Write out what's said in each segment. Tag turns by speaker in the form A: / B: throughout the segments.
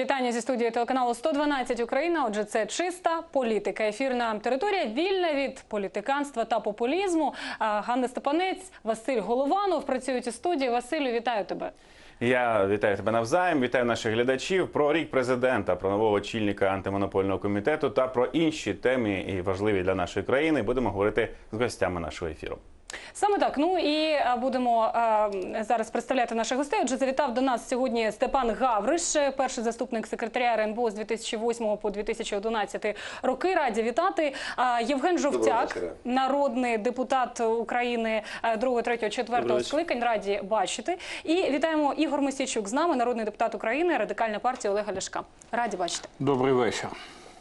A: Вітання зі студії телеканалу 112 Україна. Отже, це чиста політика. Ефірна територія вільна від політиканства та популізму. Ганна Степанець, Василь Голованов працюють у студії. Василю, вітаю тебе.
B: Я вітаю тебе навзаєм, вітаю наших глядачів про рік президента, про нового очільника антимонопольного комітету та про інші теми і важливі для нашої країни. Будемо говорити з гостями нашого ефіру.
A: Саме так. Ну і будемо а, зараз представляти наших гостей. Отже, завітав до нас сьогодні Степан Гавриш, перший заступник секретаря РНБО з 2008 по 2011 роки. Раді вітати. А, Євген Жовтяк, народний депутат України 2, 3, 4 скликань. Раді бачити. І вітаємо Ігор Мосійчук з нами, народний депутат України, радикальна партія Олега Ляшка. Раді бачити.
C: Добрий вечір.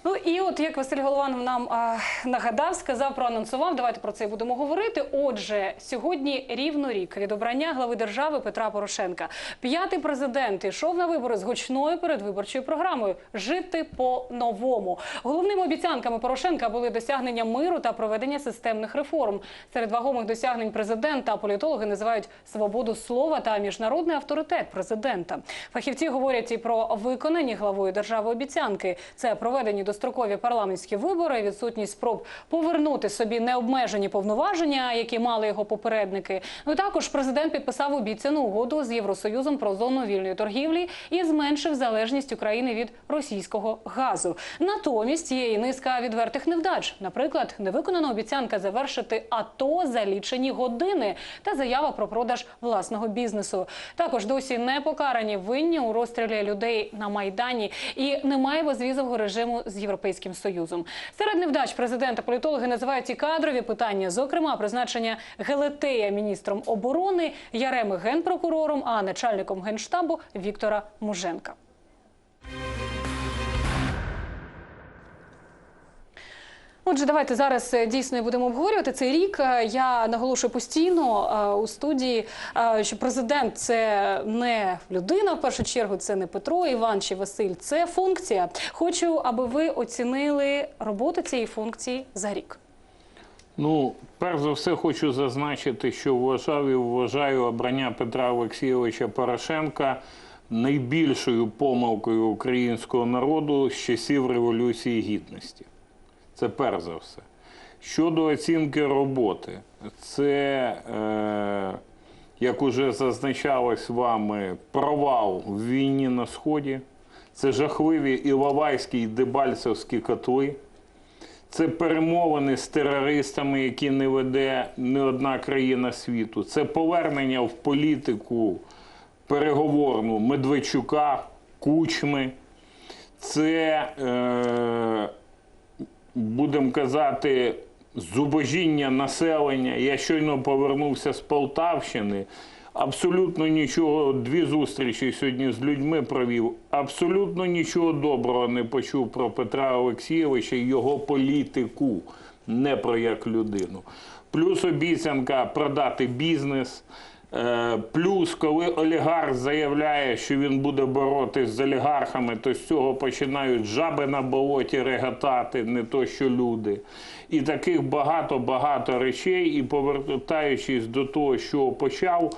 A: Ну і от як Василь Голованов нам а, нагадав, сказав, проанонсував. Давайте про це і будемо говорити. Отже, сьогодні рівно рік від обрання глави держави Петра Порошенка. П'ятий президент йшов на вибори з гучною передвиборчою програмою Жити по-новому. Головними обіцянками Порошенка були досягнення миру та проведення системних реформ. Серед вагомих досягнень президента політологи називають свободу слова та міжнародний авторитет президента. Фахівці говорять і про виконані главою держави обіцянки. Це проведені дострокові парламентські вибори, відсутність спроб повернути собі необмежені повноваження, які мали його попередники. Ну також президент підписав обіцяну угоду з Євросоюзом про зону вільної торгівлі і зменшив залежність України від російського газу. Натомість є і низка відвертих невдач. Наприклад, невиконана обіцянка завершити АТО за лічені години та заява про продаж власного бізнесу. Також досі не покарані винні у розстрілі людей на майдані і немає безвізового режиму з європейським союзом. Серед невдач президента політологи називають і кадрові питання, зокрема призначення Гелетея міністром оборони, Яреми генпрокурором, а начальником генштабу Віктора Муженка. Отже, давайте зараз е, дійсно будемо обговорювати цей рік. Е, Я наголошую постійно е, у студії, що президент це не людина в першу чергу, це не Петро Іван чи Василь, це функція. Хочу, аби ви оцінили роботу цієї функції за рік.
C: Ну, перш за все, хочу зазначити, що вважав і вважаю обрання Петра Олексійовича Порошенка найбільшою помилкою українського народу з часів Революції Гідності. Це перш за все. Щодо оцінки роботи, це, е, як уже зазначалось вами, провал в війні на Сході, це жахливі Іловайські і Дебальцевські котли. Це перемовини з терористами, які не веде не одна країна світу. Це повернення в політику переговорну Медведчука, Кучми. Це, е, будемо казати, зубожіння населення. Я щойно повернувся з Полтавщини. Абсолютно нічого, дві зустрічі сьогодні з людьми провів. Абсолютно нічого доброго не почув про Петра Олексійовича і його політику, не про як людину. Плюс обіцянка продати бізнес. Е, Плюс, коли олігарх заявляє, що він буде боротись з олігархами, то з цього починають жаби на болоті реготати, не то що люди. І таких багато-багато речей. І повертаючись до того, що почав,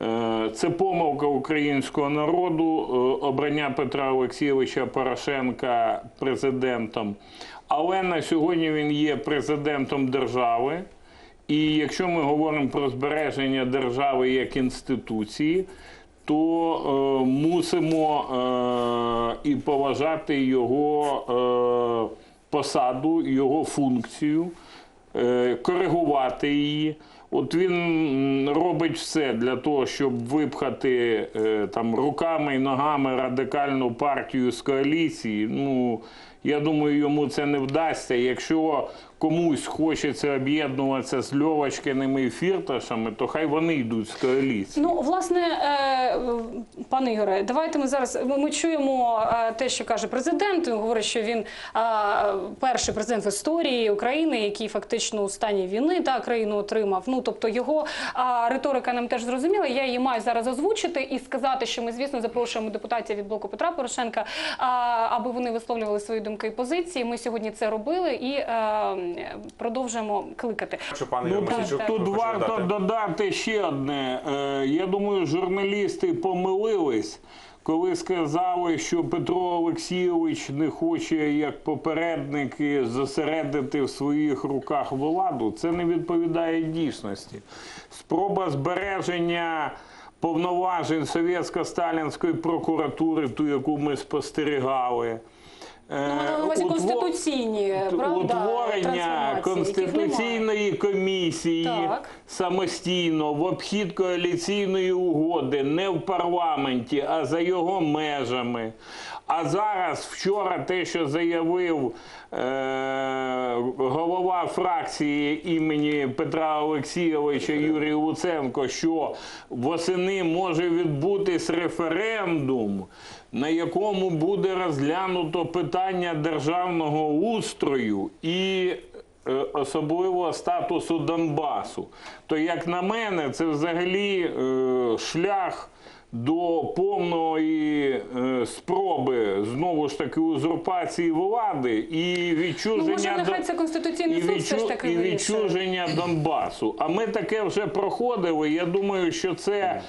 C: е, це помилка українського народу, е, обрання Петра Олексійовича Порошенка президентом. Але на сьогодні він є президентом держави. І якщо ми говоримо про збереження держави як інституції, то е, мусимо е, і поважати його е, посаду, його функцію, е, коригувати її. От він робить все для того, щоб випхати е, там руками і ногами радикальну партію з коаліції. Ну я думаю, йому це не вдасться. Якщо комусь хочеться об'єднуватися з Льовочкиними і Фірташами, то хай вони йдуть з коаліції.
A: Ну, власне, е, пане Ігоре, давайте ми зараз ми, чуємо е, те, що каже президент. Він говорить, що він е, перший президент в історії України, який фактично у стані війни та країну отримав. Ну тобто його риторика нам теж зрозуміла. Я її маю зараз озвучити і сказати, що ми, звісно, запрошуємо депутатів від блоку Петра Порошенка, аби вони висловлювали свої думки і позиції. Ми сьогодні це робили і продовжуємо кликати.
B: Що пане
C: Ну,
A: так.
C: Тут варто
B: додати?
C: додати ще одне. Е, Я думаю, журналісти помилились, коли сказали, що Петро Олексійович не хоче як попередники зосередити в своїх руках владу, це не відповідає дійсності. Спроба збереження повноважень совєтсько-сталінської прокуратури, ту, яку ми спостерігали.
A: Ну, на увазі конституційні, правда,
C: утворення конституційної комісії
A: Так.
C: самостійно в обхід коаліційної угоди, не в парламенті, а за його межами. А зараз вчора те, що заявив е, голова фракції імені Петра Олексійовича Юрій Луценко, що восени може відбутись референдум, на якому буде розглянуто питання державного устрою і е, особливо статусу Донбасу. То, як на мене, це взагалі е, шлях до повної е, спроби знову ж таки узурпації влади і відчуження
A: Ну, може, нехай це Конституційний
C: і,
A: суд все ж таки
C: і відчуження Донбасу. А ми таке вже проходили. Я думаю, що це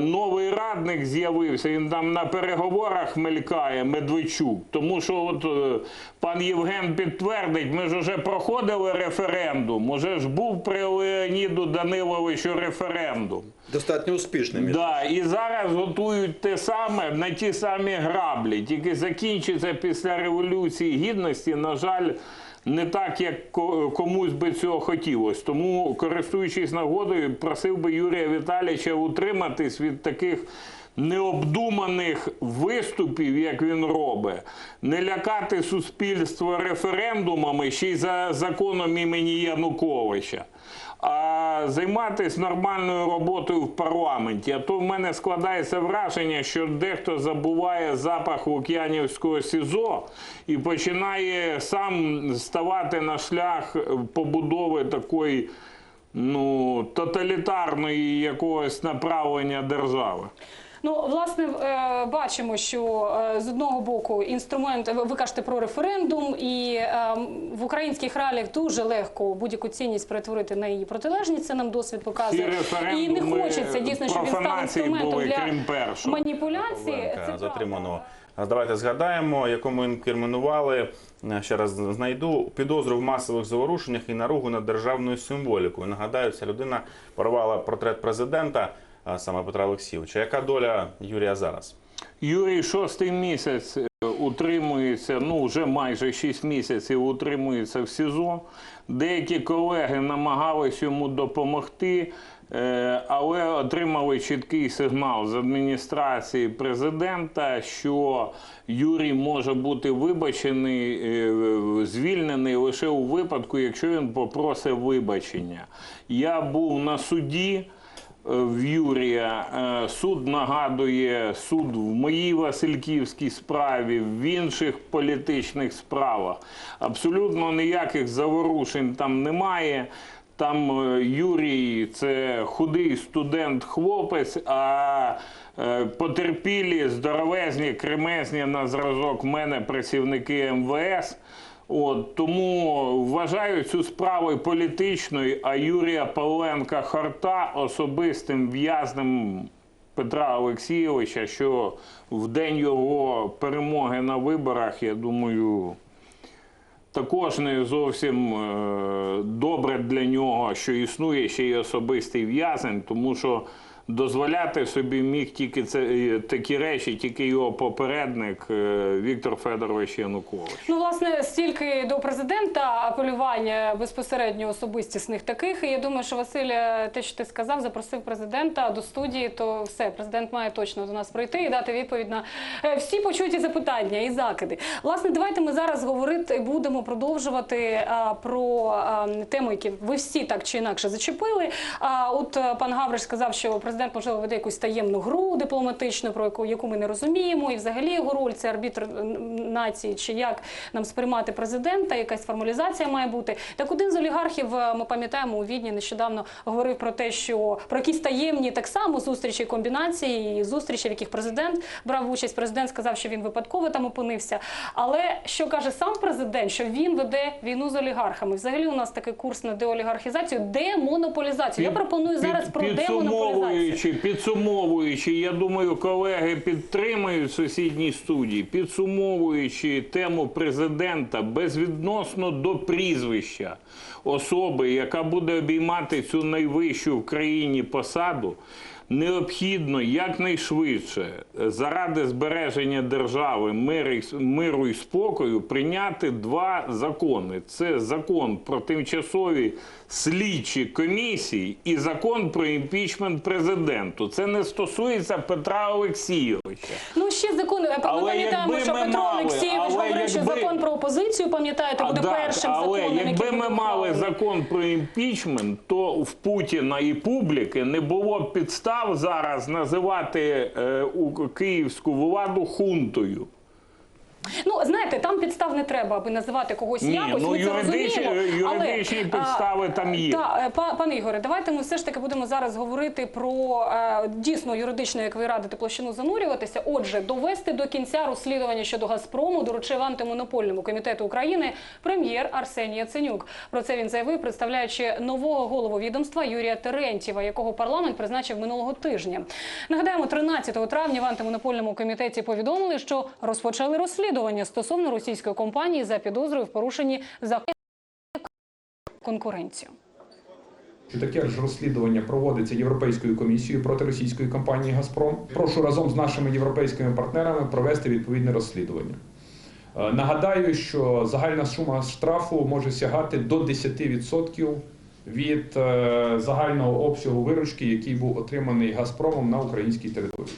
C: новий радник з'явився. Він там на переговорах мелькає Медведчук. Тому що от е, пан Євген підтвердить, ми ж вже проходили референдум. Уже ж був при Леоніду Даниловичу референдум.
D: Достатньо успішним.
C: Да, і зараз готують те саме на ті самі граблі. Тільки закінчиться після революції гідності, на жаль, не так, як комусь би цього хотілося. Тому, користуючись нагодою, просив би Юрія Віталійовича утриматись від таких. Необдуманих виступів, як він робить, не лякати суспільство референдумами ще й за законом імені Януковича а займатися нормальною роботою в парламенті. А то в мене складається враження, що дехто забуває запах Лук'янівського СІЗО і починає сам ставати на шлях побудови такої ну, тоталітарної якогось направлення держави.
A: Ну, власне, е, бачимо, що е, з одного боку інструмент, ви- кажете про референдум, і е, в українських реаліях дуже легко будь-яку цінність перетворити на її протилежність. Це нам досвід показує. І не хочеться дійсно, щоб він став інструментом
C: були,
A: для
C: крім першого.
A: маніпуляції. Це
B: затриманого. Давайте згадаємо, якому інкримінували, ще раз знайду, підозру в масових заворушеннях і наругу над державною символікою. Нагадаю, ця людина порвала портрет президента, саме Петра Олексійовича. Яка доля Юрія зараз?
C: Юрій шостий місяць е, утримується, ну вже майже шість місяців утримується в СІЗО. Деякі колеги намагались йому допомогти, е, але отримали чіткий сигнал з адміністрації президента, що Юрій може бути вибачений, е, звільнений лише у випадку, якщо він попросить вибачення. Я був на суді в Юрія. Е, Суд нагадує суд в моїй Васильківській справі, в інших політичних справах. Абсолютно ніяких заворушень там немає. Там е, Юрій це худий студент-хлопець, а е, потерпілі, здоровезні, кремезні на зразок мене працівники МВС. От, тому вважаю цю справу політичною, а Юрія Павленка Хорта особистим в'язнем Петра Олексійовича, що в день його перемоги на виборах, я думаю, також не зовсім е, добре для нього, що існує ще й особистий в'язень, тому що дозволяти собі міг тільки це е, такі речі, тільки його попередник е, Віктор Федорович Янукович.
A: Ну, власне, стільки до президента апелювання безпосередньо особистісних таких. І я думаю, що Василь, е, те, що ти сказав, запросив президента до студії, то все, президент має точно до нас прийти і дати відповідь на всі почуті запитання і закиди. Власне, давайте ми зараз говорити будемо продовжувати а, про а, теми, які ви всі так чи інакше зачепили. А от пан Гавриш сказав, що президент можливо веде якусь таємну гру дипломатичну, про яку, яку ми не розуміємо, і взагалі його роль це арбітр нації, чи як нам сприймати президента, якась формалізація має бути. Так один з олігархів, е, ми пам'ятаємо, у Відні нещодавно говорив про те, що про якісь таємні так само зустрічі комбінації, і зустрічі, в яких президент брав участь. Президент сказав, що він випадково там опинився. Але що каже сам президент, що він веде війну з олігархами? Взагалі у нас такий курс на деолігархізацію, демонополізацію. Я пропоную
C: під-
A: зараз про демонополізацію.
C: Підсумовуючи Підсумовуючи, я думаю, колеги підтримують сусідні студії, підсумовуючи тему президента безвідносно до прізвища особи, яка буде обіймати цю найвищу в країні посаду. Необхідно якнайшвидше заради збереження держави миру, і- спокою прийняти два закони: це закон про тимчасові слідчі комісії і закон про імпічмент президенту. Це не стосується Петра Олексійовича.
A: Ще закон. Ми пам'ятаємо, що Петро
C: мали,
A: Олексійович
C: але
A: говорив, що закон про опозицію, пам'ятаєте, буде
C: так,
A: першим
C: але
A: законом,
C: якби ми мали закон про імпічмент, то в Путіна і публіки не було б підстав зараз називати е, у київську владу хунтою.
A: Ну знаєте, там підстав не треба, аби називати когось
C: Ні,
A: якось.
C: ну,
A: ми це розуміємо.
C: юридичні
A: але,
C: підстави
A: а,
C: там є.
A: Та, е, па- пане Ігоре, давайте ми все ж таки будемо зараз говорити про е, дійсно юридично, як ви радите, площину занурюватися. Отже, довести до кінця розслідування щодо Газпрому доручив антимонопольному комітету України прем'єр Арсеній Яценюк. Про це він заявив, представляючи нового голову відомства Юрія Терентєва, якого парламент призначив минулого тижня. Нагадаємо, 13 травня в антимонопольному комітеті повідомили, що розпочали розслідування стосовно російської компанії за підозрою в порушенні закону конкуренцію.
D: Таке ж розслідування проводиться Європейською комісією проти російської компанії Газпром. Прошу разом з нашими європейськими партнерами провести відповідне розслідування. Е, Нагадаю, що загальна сума штрафу може сягати до 10% від е, загального обсягу виручки, який був отриманий Газпромом на українській території.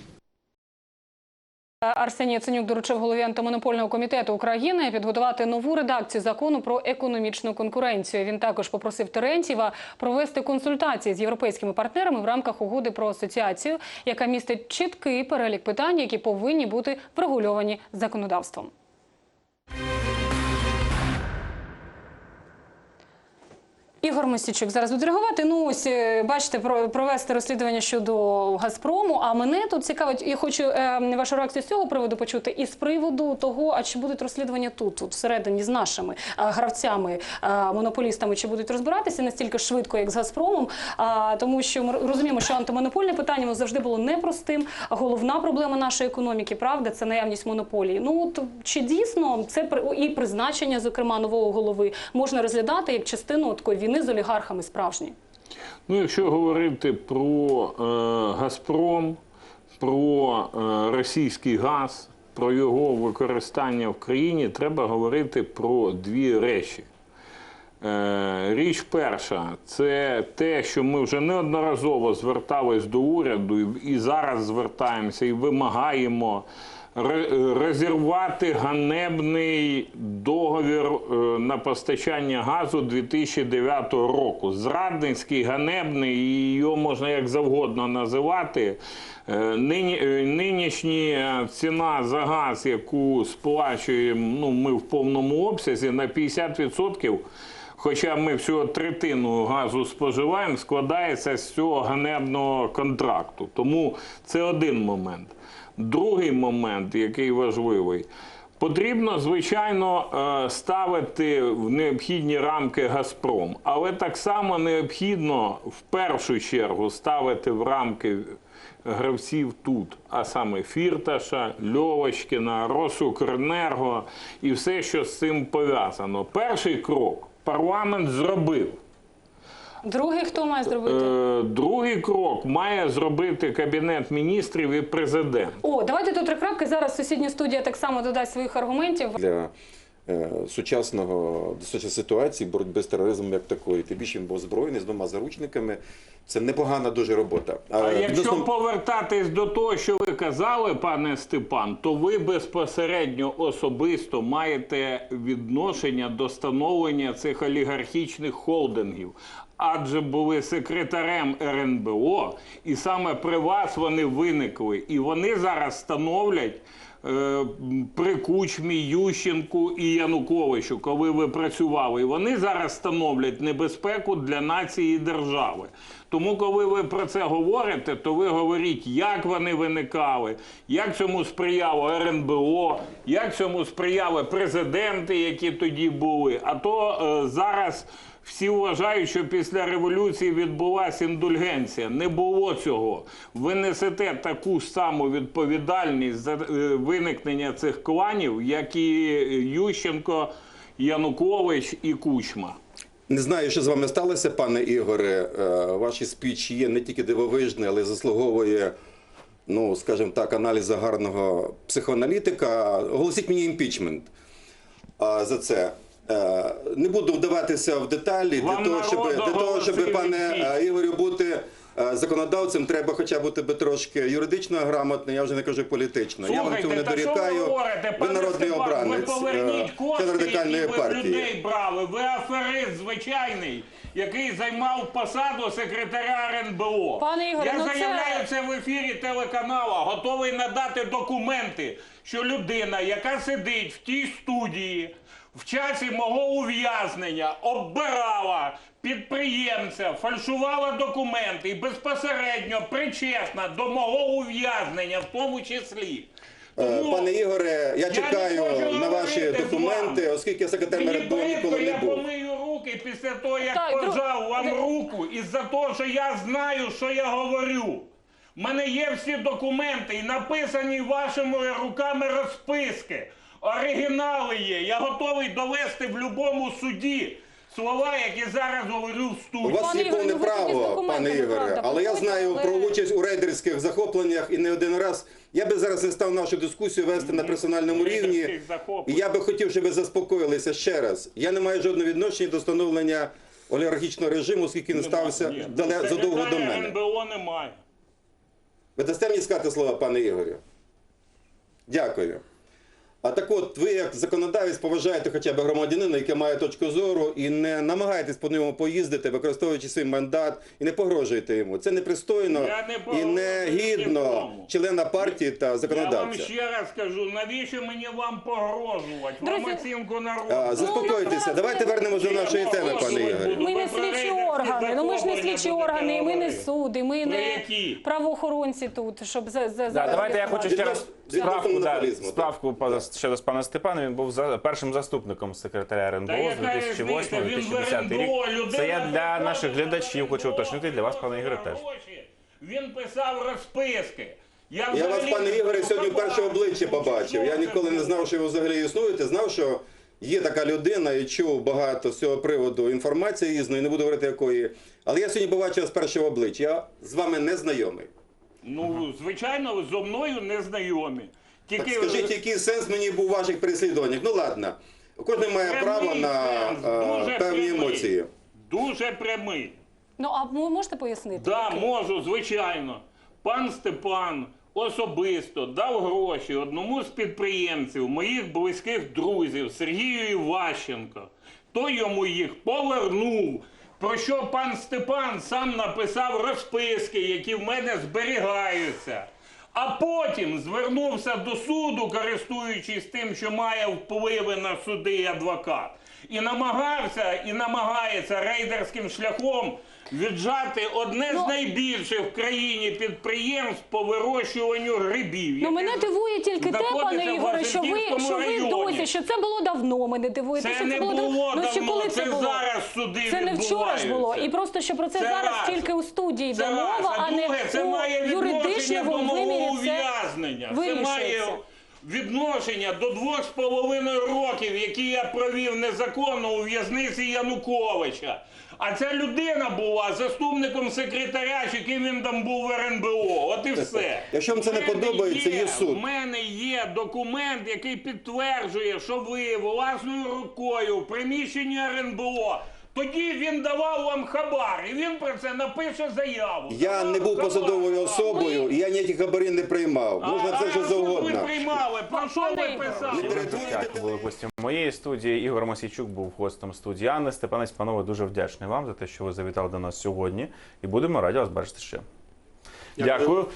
A: Арсеній Яценюк доручив голові антимонопольного комітету України підготувати нову редакцію закону про економічну конкуренцію. Він також попросив Терентьєва провести консультації з європейськими партнерами в рамках угоди про асоціацію, яка містить чіткий перелік питань, які повинні бути врегульовані законодавством. Ігор Мосічук зараз буде реагувати. Ну ось е, бачите, про провести розслідування щодо Газпрому. А мене тут цікавить, і хочу е, вашу реакцію з цього приводу почути, і з приводу того, а чи будуть розслідування тут, тут всередині з нашими е, гравцями, е, монополістами, чи будуть розбиратися настільки швидко, як з Газпромом. А тому, що ми розуміємо, що антимонопольне питання завжди було непростим. Головна проблема нашої економіки, правда, це наявність монополії. Ну от чи дійсно це і призначення, зокрема нового голови, можна розглядати як частину такої війни з олігархами справжньої?
C: Ну, якщо говорити про е, Газпром, про е, російський газ, про його використання в країні, треба говорити про дві речі. Е, Річ перша це те, що ми вже неодноразово звертались до уряду і- зараз звертаємося і вимагаємо розірвати ганебний договір е, на постачання газу 2009 року. Зрадницький, ганебний, і його можна як завгодно називати. Е, е, нинішня ціна за газ, яку сплачуємо ну, ми в повному обсязі на 50%. Хоча ми всього третину газу споживаємо, складається з цього ганебного контракту. Тому це один момент. Другий момент, який важливий, потрібно, звичайно, е, ставити в необхідні рамки Газпром, але так само необхідно в першу чергу ставити в рамки гравців тут, а саме Фірташа, Льовочкіна, Росукренерго і все, що з цим пов'язано. Перший крок парламент зробив.
A: Другий хто має зробити?
C: Е, другий крок має зробити кабінет міністрів і президент.
A: О, давайте тут три крапки. Зараз сусідня студія так само додасть своїх аргументів.
E: для е, сучасного сучасної ситуації боротьби з тероризмом як такої. Тим більше він був збройний з двома заручниками. Це непогана дуже робота.
C: А якщо
E: відносно-
C: повертатись до того, що ви казали, пане Степан, то ви безпосередньо особисто маєте відношення до становлення цих олігархічних холдингів. Адже були секретарем РНБО, і саме при вас вони виникли. І вони зараз становлять е, при Кучмі, Ющенку і Януковичу, коли ви працювали. І вони зараз становлять небезпеку для нації і держави. Тому, коли ви про це говорите, то ви говоріть, як вони виникали, як цьому сприяло РНБО, як цьому сприяли президенти, які тоді були. А то е, зараз Всі вважають, що після революції відбулася індульгенція. Не було цього. Ви несете таку саму відповідальність за е, виникнення цих кланів, як і Ющенко, Янукович і Кучма.
E: Не знаю, що з вами сталося, пане Ігоре. Е, Ваші спіч є не тільки дивовижний, але й заслуговує, ну, скажімо так, аналізу гарного психоаналітика. Оголосіть мені імпічмент за це. Е, Не буду вдаватися в деталі.
C: Вам
E: Для того, щоб, для того, щоб пане е, Ігорю, бути е, законодавцем, треба хоча б бути би трошки юридично грамотним, я вже не кажу політично. я вам цього не дорікаю.
C: говорите,
E: Ви народний
C: Степан,
E: обранець
C: Ви поверніть кошти,
E: радикальної
C: які ви
E: партії.
C: людей брали. Ви аферист звичайний, який займав посаду секретаря РНБО.
A: Пане Ігоре,
C: Я
A: ну це-
C: заявляю це в ефірі телеканала, готовий надати документи, що людина, яка сидить в тій студії в часі мого ув'язнення, оббирала підприємця, фальшувала документи і безпосередньо причетна до мого ув'язнення, в тому числі.
E: Е,
C: Тому
E: Пане Ігоре, я
C: не
E: чекаю на ваші документи, оскільки я секретар
C: бридко,
E: ніколи не
C: я
E: був.
C: помию руки після того, як
A: Так, друг-
C: пожав вам руку, із-за того, що я знаю, що я говорю. У мене є всі документи і написані вашими руками розписки. Оригінали є. Я готовий довести в будь-якому суді слова, які зараз говорю в
E: У
C: студії.
E: вас
A: Пане
E: є повне
A: ну, ви тоді з
E: право,
A: документами,
E: пане Ігоре, але я
A: приходьте,
E: знаю
A: але-
E: про участь у рейдерських захопленнях і не один раз. Я би зараз не став нашу дискусію вести на персональному рівні.
C: Рейдерських
E: І
C: захоплень.
E: я би хотів, щоб ви заспокоїлися ще раз. Я не маю жодного відношення до встановлення олігархічного режиму, оскільки не стався
C: Ні,
E: дале- задовго до
C: секретаря
E: мене.
C: НБО немає.
E: Ви дасте мені сказати слова, пане Ігорю? Дякую. А так от, ви як законодавець поважаєте хоча б громадянина, який має точку зору, і не намагаєтесь по ньому поїздити, використовуючи свій мандат, і не погрожуєте йому. Це непристойно
C: не
E: і не гідно члена партії та
C: Я вам ще раз кажу, навіщо мені вам погрожувати? Вам оцінку народу.
E: А, Заспокойтеся, давайте вернемося до нашої теми, пане Ігорю.
A: Ми не слідчі органи. Ну ми ж не слідчі органи, і ми не суди, ми не правоохоронці тут, щоб за за
B: Да, давайте я хочу ще раз справку, да, справку по- щодо пана Степана. Він був за, першим заступником секретаря РНБО з
C: яка
B: 2008
C: різниця? Він
B: 2010 рік. Це я для наших глядачів хочу уточнити, для вас, пане Ігоре, теж.
C: Він писав розписки.
E: Я
C: взагалі
E: вас, пане Ігоре, сьогодні вперше обличчя побачив. Я ніколи не знав, що ви взагалі існуєте. Знав, що є така людина і чув багато з цього приводу інформації різної, не буду говорити якої. Але я сьогодні побачив вас першого обличчя. Я з вами не знайомий.
C: Ну, звичайно, зо мною не знайомі.
E: Так
C: Тільки
E: скажіть, який сенс мені був у ваших переслідуваннях? Ну ладно, кожен має
C: прямий
E: право на
C: сенс,
E: е,
C: дуже
E: певні
C: прямий.
E: емоції.
C: Дуже прямий.
A: Ну а ви можете пояснити?
C: Да, можу, звичайно. Пан Степан особисто дав гроші одному з підприємців, моїх близьких друзів Сергію Іващенко. Той йому їх повернув. Про що пан Степан сам написав розписки, які в мене зберігаються. А потім звернувся до суду, користуючись тим, що має впливи на суди і адвокат, і намагався і намагається рейдерським шляхом віджати одне
A: Ну,
C: з найбільших в країні підприємств по вирощуванню грибів.
A: Ну мене дивує тільки те, пане Ігоре, що ви що ви досі, що це було давно. Мене дивує.
C: Це
A: що
C: не
A: було
C: було
A: дав- Ну,
C: давно,
A: коли це
C: це
A: було?
C: зараз суди
A: Це не вчора ж було. І просто що про це,
C: Це
A: зараз
C: раз.
A: тільки у студії
C: Це
A: йде
C: раз.
A: мова, а не
C: це має
A: у
C: до
A: юридичному вимірі. Це
C: ув'язнення. Це має відношення до двох з половиною років, які я провів незаконно у в'язниці Януковича. А ця людина була заступником секретаря, чи ким він там був в РНБО. От і все.
E: Якщо вам це не подобається, є суд.
C: У мене є документ, який підтверджує, що ви власною рукою в приміщенні РНБО. Тоді він давав вам хабар, і він про це напише заяву.
E: Я не був посадовою особою, і я ніяких хабарів не приймав. Можна
C: А-
E: це що завгодно.
C: ви приймали? Про що ви писали?
E: Перетворюйте
B: гостем моєї студії. Ігор Мосійчук був гостем студії Анни. Степанець, панове, дуже вдячний вам за те, що ви завітали до нас сьогодні. І будемо раді вас бачити ще. Дякую.